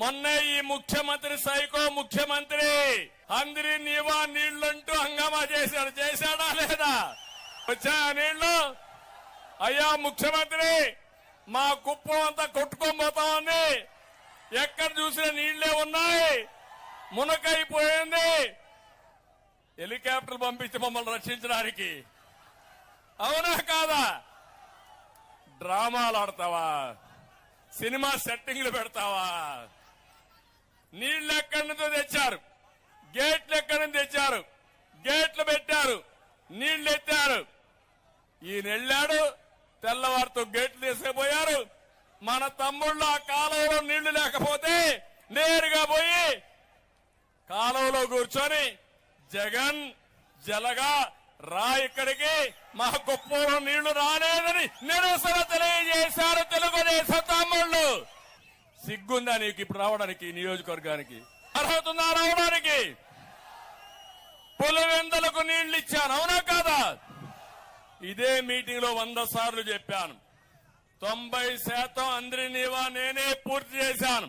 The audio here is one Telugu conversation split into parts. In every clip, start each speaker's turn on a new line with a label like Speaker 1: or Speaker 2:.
Speaker 1: మొన్న ఈ ముఖ్యమంత్రి సైకో ముఖ్యమంత్రి అందరి నీవా నీళ్ళంటూ హంగామా చేశాడు. చేశాడా లేదా? వచ్చా నీళ్ళు అయ్యా ముఖ్యమంత్రి మా కుప్పం అంతా కొట్టుకోబోతా ఉంది. ఎక్కడ చూసినా నీళ్ళే ఉన్నాయి. మునకైపోయింది. హెలికాప్టర్ పంపించి మమ్మల్ని రక్షించడానికి. అవునా కాదా? డ్రామాలు ఆడతావా? సినిమా సెట్టింగ్లు పెడతావా నీళ్ళు ఎక్కడి నుంచో తెచ్చారు గేట్లు పెట్టారు. గేట్లు పెట్టారు. నీళ్ళు ఎత్తారు. ఈయన వెళ్ళాడు తెల్లవారితో గేట్లు తీసుకుపోయారు మన తమ్ముళ్ళు ఆ కాలువలో నీళ్ళు లేకపోతే నేరుగా పోయి కాలువలో కూర్చొని జగన్ జలగా రా ఇక్కడికి మా గొప్పలో నీళ్ళు రాలేదని నిరసన తెలియజేశారు తెలుగుదేశం తమ్ముళ్ళు. సిగ్గుందా నీకు ఇప్పుడు రావడానికి నియోజకవర్గానికి? అర్హత ఉందా రావడానికి? ఇచ్చాను. అవునా కాదా? ఇదే మీటింగ్లో వంద సార్లు చెప్పాను. తొంభై శాతం అందరినీవా నేనే పూర్తి చేశాను.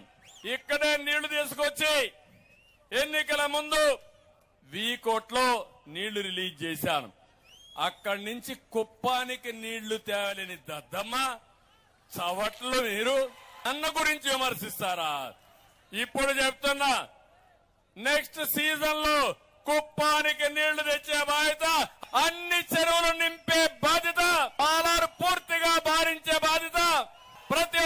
Speaker 1: ఇక్కడే నీళ్ళు తీసుకొచ్చి ఎన్నికల ముందు వీకోట్లో నీళ్ళు రిలీజ్ చేశాను. అక్కడి నుంచి కుప్పానికి నీళ్ళు తేవలేని దద్దమ్మ చవట్లు మీరు అన్న గురించి విమర్శిస్తారా? ఇప్పుడు చెప్తున్నా నెక్స్ట్ సీజన్లో కుప్పానికి నీళ్ళు తెచ్చే బాధ్యత అన్ని చెరువులు నింపే బాధ్యత పాలారు పూర్తిగా భారించే బాధ్యత. ప్రతి